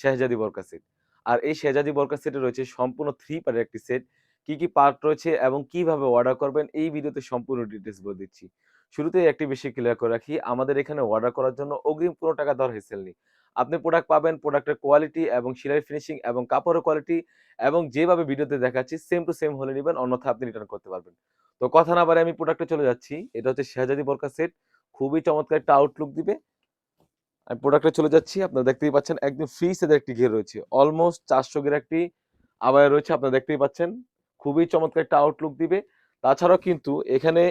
শেহজাদি বরকা set আর এই শেহজাদি বরকা সেটে রয়েছে সম্পূর্ণ থ্রি পার্টের একটি সেট কি কি পার্ট রয়েছে এবং কীভাবে অর্ডার করবেন এই ভিডিওতে সম্পূর্ণ ডিটেলস বলে দিচ্ছি। শুরুতেই একটি বেশি ক্লিয়ার করে রাখি, আমাদের এখানে অর্ডার করার জন্য অগ্রিম কোনো টাকা দর হেসেল নেই। আপনি প্রোডাক্ট পাবেন প্রোডাক্টের কোয়ালিটি এবং সেলাই ফিনিশিং এবং কাপড়ের কোয়ালিটি এবং যেভাবে ভিডিওতে দেখাচ্ছি সেম টু সেম হলে নেবেন, অন্যথা আপনি রিটার্ন করতে পারবেন। তো কথা না বারে আমি প্রোডাক্টে চলে যাচ্ছি। এটা হচ্ছে শেহজাদি বরকা সেট খুবই চমৎকার একটা আউটলুক দিবে। আমি প্রোডাক্টে চলে যাচ্ছি, আপনারা দেখতেই পাচ্ছেন একদম ফ্রি সাইজের একটি ঘের রয়েছে। অলমোস্ট চারশো গের একটি আবায় রয়েছে, আপনারা দেখতেই পাচ্ছেন। খুবই চমৎকার একটা আউটলুক দিবে। তাছাড়াও কিন্তু এখানে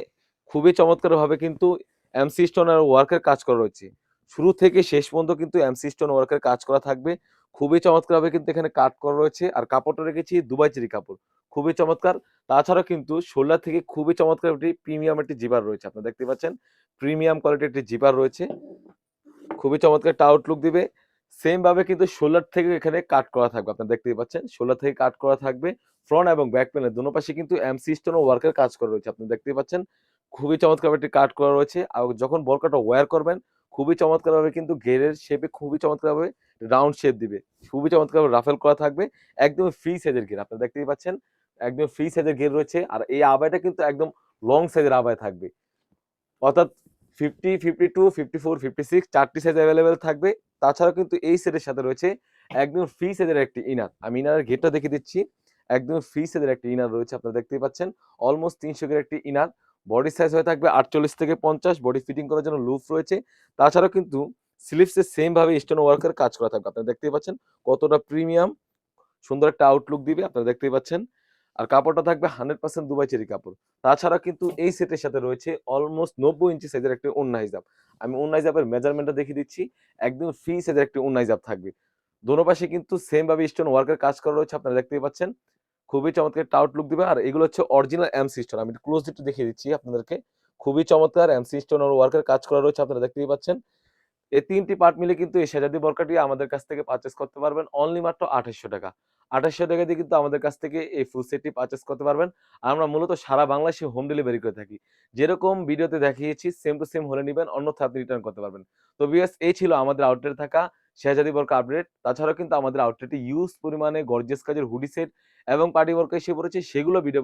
খুবই চমৎকারভাবে কিন্তু এমসি স্টোনের ওয়ার্কের কাজ করা রয়েছে। শুরু থেকে শেষ পর্যন্ত কিন্তু এমসি স্টোন ওয়ার্কের কাজ করা থাকবে। খুবই চমৎকারভাবে কিন্তু এখানে কাট করা রয়েছে। আর কাপড়টা রেখেছি দুবাই চেরি কাপড়। খুবই চমৎকার। তাছাড়াও কিন্তু শোল্ডার থেকে খুবই চমৎকার একটি প্রিমিয়াম একটি জিবার রয়েছে, আপনারা দেখতে পাচ্ছেন। প্রিমিয়াম কোয়ালিটির একটি জিবার রয়েছে। খুবই চমৎকার একটা আউটলুক দিবে। সেম ভাবে কিন্তু শোল্ডার থেকে এখানে কাট করা থাকবে। আপনারা দেখতেই পাচ্ছেন শোল্ডার থেকে কাট করা থাকবে। ফ্রন্ট এবং ব্যাক প্যানেল দুনো পাশে কিন্তু এমসি স্টোন ওয়ার্কের কাজ করা রয়েছে। আপনি দেখতেই পাচ্ছেন, খুবই চমৎকার একটি কাট করা রয়েছে। আর যখন বরকাটা ওয়্যার করবেন, খুবই চমৎকারভাবে কিন্তু গেরের শেপে খুবই চমৎকারভাবে রাউন্ড শেপ দিবে। খুবই চমৎকারভাবে রাফেল করা থাকবে। একদম ফ্রি সাইজের গের আপনারা দেখতেই পাচ্ছেন, একদম ফ্রি সাইজের গের রয়েছে। আর এই আবায়টা কিন্তু একদম লং সাইজের আবায় থাকবে। অর্থাৎ fifty fifty two fifty four fifty six চারটি সাইজ অ্যাভেলেবেল থাকবে। তাছাড়াও কিন্তু এই সেটের সাথে রয়েছে একদম ফ্রি সাইজের একটি ইনার আমি ইনারের গেটটা দেখে দিচ্ছি। একদম ফ্রি সাইজের একটি ইনার রয়েছে, আপনারা দেখতেই পাচ্ছেন। অলমোস্ট তিনশো গের একটি ইনার বডি সাইজ হয়ে থাকবে আটচল্লিশ থেকে পঞ্চাশ। বডি ফিটিং করার জন্য লুফ রয়েছে। তাছাড়াও কিন্তু স্লিভসে সেম ভাবে স্টোন ওয়ার্কের কাজ করা থাকবে। আপনারা দেখতেই পাচ্ছেন কতটা প্রিমিয়াম সুন্দর একটা আউটলুক দিবে। আপনারা দেখতেই পাচ্ছেন। আর কাপড়টা থাকবে হান্ড্রেড পার্সেন্ট দুবাই চেরি কাপড়। তাছাড়া কিন্তু এই সেটের সাথে রয়েছে অলমোস্ট নব্বই ইঞ্চি সাইজের একটি উন্না হিজাব। আমি উন্না হিজাবের মেজারমেন্টটা দেখিয়ে দিচ্ছি, একদম ফ্রি সাইজের একটি উন্না হিজাব থাকবে। দোনো পাশে কিন্তু সেম ভাবে স্টোন ওয়ার্কের কাজ করা রয়েছে, আপনারা দেখতেই পাচ্ছেন। খুবই চমৎকার টাউট লুক দিবে, আর এগুলো হচ্ছে অরিজিনাল এমসি স্টোন আমি ক্লোজ একটু দেখিয়ে দিচ্ছি আপনাদেরকে। খুবই চমৎকার এমসি স্টোন ওয়ার্কের কাজ করা রয়েছে, আপনারা দেখতেই পাচ্ছেন। এই তিনটি পার্ট মিলে কিন্তু এই সেজাদি বরকাটি আমাদের কাছ থেকে পারচেস করতে পারবেন অনলি মাত্র আঠাশশো টাকা। আঠাশশো টাকা দিয়ে কিন্তু আমাদের কাছ থেকে এই ফুল সেটটি পারচেস করতে পারবেন। আমরা মূলত সারা বাংলাদেশে হোম ডেলিভারি করে থাকি। যেরকম ভিডিওতে দেখিয়েছি সেম টু সেম হলে নেবেন অন্যথা আপনি রিটার্ন করতে পারবেন। তো বিএস এই ছিল আমাদের আউটলেট থাকা শেহজাদি বর্ক আপডেট তাছাড়াও কিন্তু আমাদের আউটলেটে ইউজ পরিমাণে গর্জেস কাজের হুডি সেট এবং পার্টি বর্ক এসে পড়েছে, সেগুলো ভিডিও